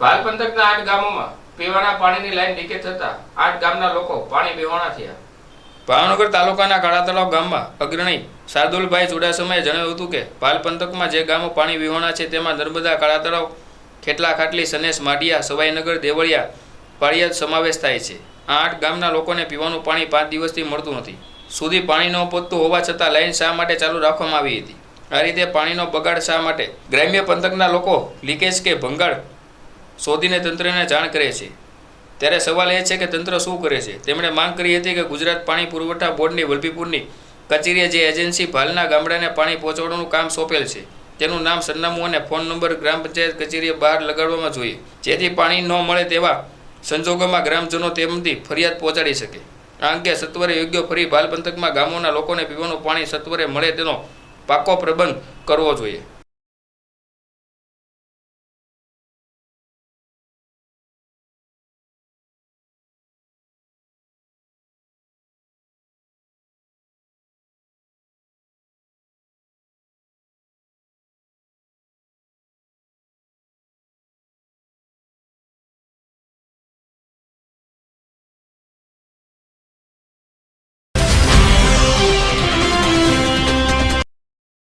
ભાલ પંથકના આઠ ગામોમાં પીવાના પાણીની લાઈન લીકેજ થતા આઠ ગામના લોકો પાણી બેહોણા થયા. ભાવનગર તાલુકાના કાળા તળાવ ગામમાં અગ્રણી શાર્દુલભાઈ ચુડાસમાએ જણાવ્યું હતું કે ભાલ પંથકમાં જે ગામો પાણી વિહોણા છે તેમાં નર્મદા કાળા તળાવ ખેટલા, ખાટલી, સનેસ, માઢિયા, સવાઈનગર, દેવળિયા, પાળિયાદ સમાવેશ થાય છે. આ આઠ ગામના લોકોને પીવાનું પાણી પાંચ દિવસથી મળતું નથી. સુધી પાણી ન પહોંચતું હોવા છતાં લાઈન શા માટે ચાલુ રાખવામાં આવી હતી? આ રીતે પાણીનો બગાડ શા માટે? ગ્રામ્ય પંથકના લોકો લીકેજ કે ભંગાણ શોધીને તંત્રને જાણ કરે છે. ત્યારે સવાલ એ છે કે તંત્ર શું કરે છે? તેમણે માંગ કરી હતી કે ગુજરાત પાણી પુરવઠા બોર્ડની વલભીપુરની કચેરીએ જે એજન્સી ભાલના ગામડાને પાણી પહોંચાડવાનું કામ સોંપેલ છે તેનું નામ સરનામું અને ફોન નંબર ગ્રામ પંચાયત કચેરીએ બહાર લગાડવામાં જોઈએ. જેથી પાણી ન મળે તેવા સંજોગોમાં ગ્રામજનો તેમની ફરિયાદ પહોંચાડી શકે. આ અંગે સત્વરે યોગ્ય ફરી ભાલ પંથકમાં ગામોના લોકોને પીવાનું પાણી સત્વરે મળે તેનો પાકો પ્રબંધ કરવો જોઈએ.